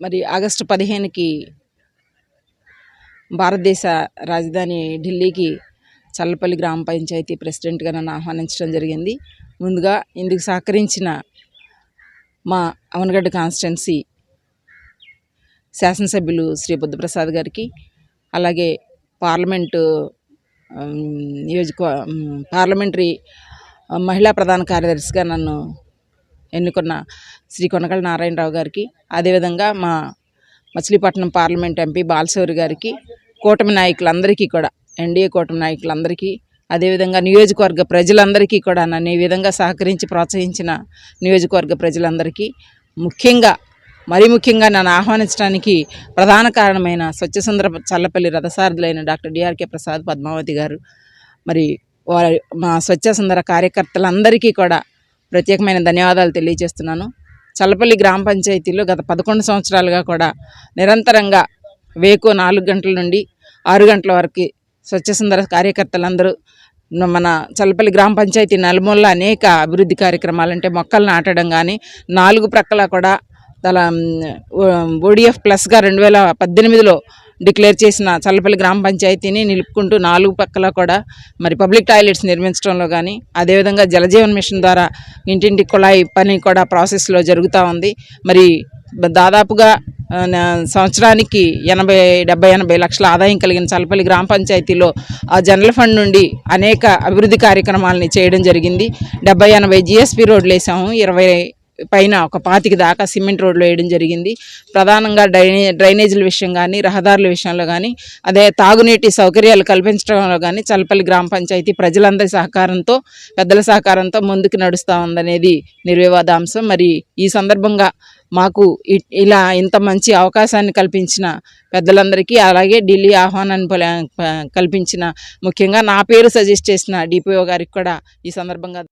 మరి ఆగస్టు పదిహేనుకి భారతదేశ రాజధాని ఢిల్లీకి చల్లపల్లి గ్రామ పంచాయతీ ప్రెసిడెంట్గా నన్ను ఆహ్వానించడం జరిగింది. ముందుగా ఇందుకు సహకరించిన మా అవనగడ్డ కాన్స్టిట్యున్సీ శాసనసభ్యులు శ్రీ బుద్ధప్రసాద్ గారికి అలాగే పార్లమెంటు నియోజక పార్లమెంటరీ మహిళా ప్రధాన కార్యదర్శిగా నన్ను ఎన్నుకున్న శ్రీ కొనకళ్ళ నారాయణరావు గారికి అదేవిధంగా మా మచిలీపట్నం పార్లమెంట్ ఎంపీ బాలశౌరి గారికి కూటమి నాయకులందరికీ కూడా ఎన్డీఏ కూటమి నాయకులందరికీ అదేవిధంగా నియోజకవర్గ ప్రజలందరికీ కూడా నన్ను ఈ విధంగా సహకరించి ప్రోత్సహించిన నియోజకవర్గ ప్రజలందరికీ ముఖ్యంగా మరీ ముఖ్యంగా నన్ను ఆహ్వానించడానికి ప్రధాన కారణమైన స్వచ్ఛసుందర Challapalli రథసారథులైన doctor D R K Prasad Padmavathi garu మరి వారి మా స్వచ్ఛ సుందర కార్యకర్తలందరికీ కూడా ప్రత్యేకమైన ధన్యవాదాలు తెలియజేస్తున్నాను. చల్లపల్లి గ్రామ పంచాయతీలో గత పదకొండు సంవత్సరాలుగా కూడా నిరంతరంగా వేకు నాలుగు గంటల నుండి ఆరు గంటల వరకు స్వచ్ఛ సుందర కార్యకర్తలందరూ మన చల్లపల్లి గ్రామ పంచాయతీ నలుమూల అనేక అభివృద్ధి కార్యక్రమాలు అంటే మొక్కలు నాటడం కానీ నాలుగు ప్రక్కల కూడా తల ఓడిఎఫ్ ప్లస్గా రెండు వేల పద్దెనిమిదిలో డిక్లేర్ చేసిన చల్లపల్లి గ్రామ పంచాయతీని నిలుపుకుంటూ నాలుగు పక్కల కూడా మరి పబ్లిక్ టాయిలెట్స్ నిర్మించడంలో కానీ అదేవిధంగా జలజీవన్ మిషన్ ద్వారా ఇంటింటి కుళాయి పని కూడా ప్రాసెస్లో జరుగుతూ ఉంది. మరి దాదాపుగా నా- సంవత్సరానికి ఎనభై డెబ్బై ఎనభై లక్షల ఆదాయం కలిగిన చల్లపల్లి గ్రామ పంచాయతీలో ఆ జనరల్ ఫండ్ నుండి అనేక అభివృద్ధి కార్యక్రమాలని చేయడం జరిగింది. డెబ్బై ఎనభై జిఎస్పి రోడ్లు వేసాము. ఇరవై పైన ఒక పాతిక దాకా సిమెంట్ రోడ్లు వేయడం జరిగింది. ప్రధానంగా డ్రైనే డ్రైనేజీల విషయం కానీ రహదారుల విషయంలో కానీ అదే తాగునీటి సౌకర్యాలు కల్పించడంలో కానీ చలపల్లి గ్రామ పంచాయతీ ప్రజలందరి సహకారంతో పెద్దల సహకారంతో ముందుకు నడుస్తూ ఉందనేది నిర్వివాదాంశం. మరి ఈ సందర్భంగా మాకు ఇ- ఇలా ఇంత మంచి అవకాశాన్ని కల్పించిన పెద్దలందరికీ అలాగే ఢిల్లీ ఆహ్వానాన్ని కల్పించిన ముఖ్యంగా నా పేరు సజెస్ట్ చేసిన డిపిఓ గారికి కూడా ఈ సందర్భంగా